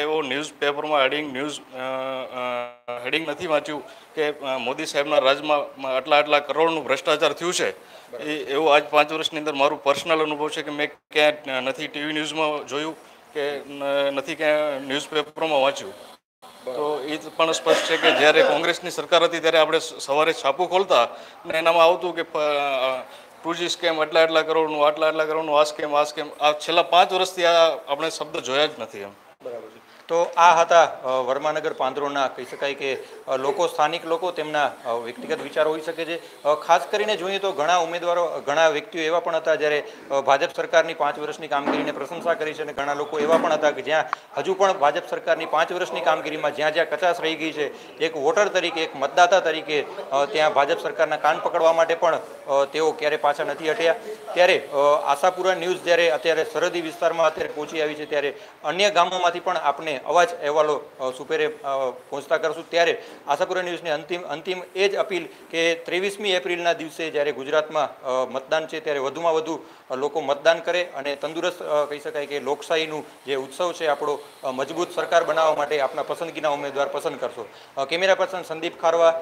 એવો ન્યૂઝ પેપરમાં heading news heading નથી વાંચ્યું કે મોદી સાહેબના રાજમાં આટલા આટલા કરોડનું ભ્રષ્ટાચાર થયું છે. એ એવું આજ પાંચ વર્ષની અંદર મારું પર્સનલ અનુભવ છે કે મેં ક્યાંય નથી ટીવી ન્યૂઝમાં જોયું કે નથી ક્યાંય ન્યૂઝ પેપરમાં વાંચ્યું. તો એ પણ સ્પષ્ટ છે કે જ્યારે કોંગ્રેસની સરકાર હતી ત્યારે આપણે સવારે છાપું ખોલતા ને એનામાં આવતું કે ટુ જી સ્કેમ, આટલા આટલા કરોડનું, આટલા આટલા કરોડનું, આ સ્કેમ આ સ્કેમ, આ છેલ્લા પાંચ વર્ષથી આ આપણે શબ્દ જોયા જ નથી એમ. તો આ હતા વર્માનગર પાંદરોના કહી શકાય કે લોકો, સ્થાનિક લોકો તેમના વ્યક્તિગત વિચારો હોઈ શકે છે. ખાસ કરીને જોઈએ તો ઘણા ઉમેદવારો, ઘણા વ્યક્તિઓ એવા પણ હતા જ્યારે ભાજપ સરકારની પાંચ વર્ષની કામગીરીને પ્રશંસા કરી છે અને ઘણા લોકો એવા પણ હતા કે જ્યાં હજુ પણ ભાજપ સરકારની પાંચ વર્ષની કામગીરીમાં જ્યાં જ્યાં કચાશ રહી ગઈ છે, એક વોટર તરીકે, એક મતદાતા તરીકે ત્યાં ભાજપ સરકારના કાન પકડવા માટે પણ તેઓ ક્યારે પાછા નથી હટ્યા. ત્યારે આશાપુરા ન્યૂઝ જ્યારે અત્યારે સરહદી વિસ્તારમાં અત્યારે પહોંચી આવી છે, ત્યારે અન્ય ગામોમાંથી પણ આપણે અવાજ અહેવાલો સુપેરે પહોંચતા કરશું ત્યારે આશાપુરા ન્યૂઝની અંતિમ અંતિમ એ જ અપીલ કે ત્રેવીસમી એપ્રિલના દિવસે જ્યારે ગુજરાતમાં મતદાન છે ત્યારે વધુમાં વધુ લોકો મતદાન કરે અને તંદુરસ્ત કહી શકાય કે લોકશાહીનું જે ઉત્સવ છે આપણો મજબૂત સરકાર બનાવવા માટે આપના પસંદગીના ઉમેદવાર પસંદ કરશો. કેમેરા પર્સન સંદીપ ખારવા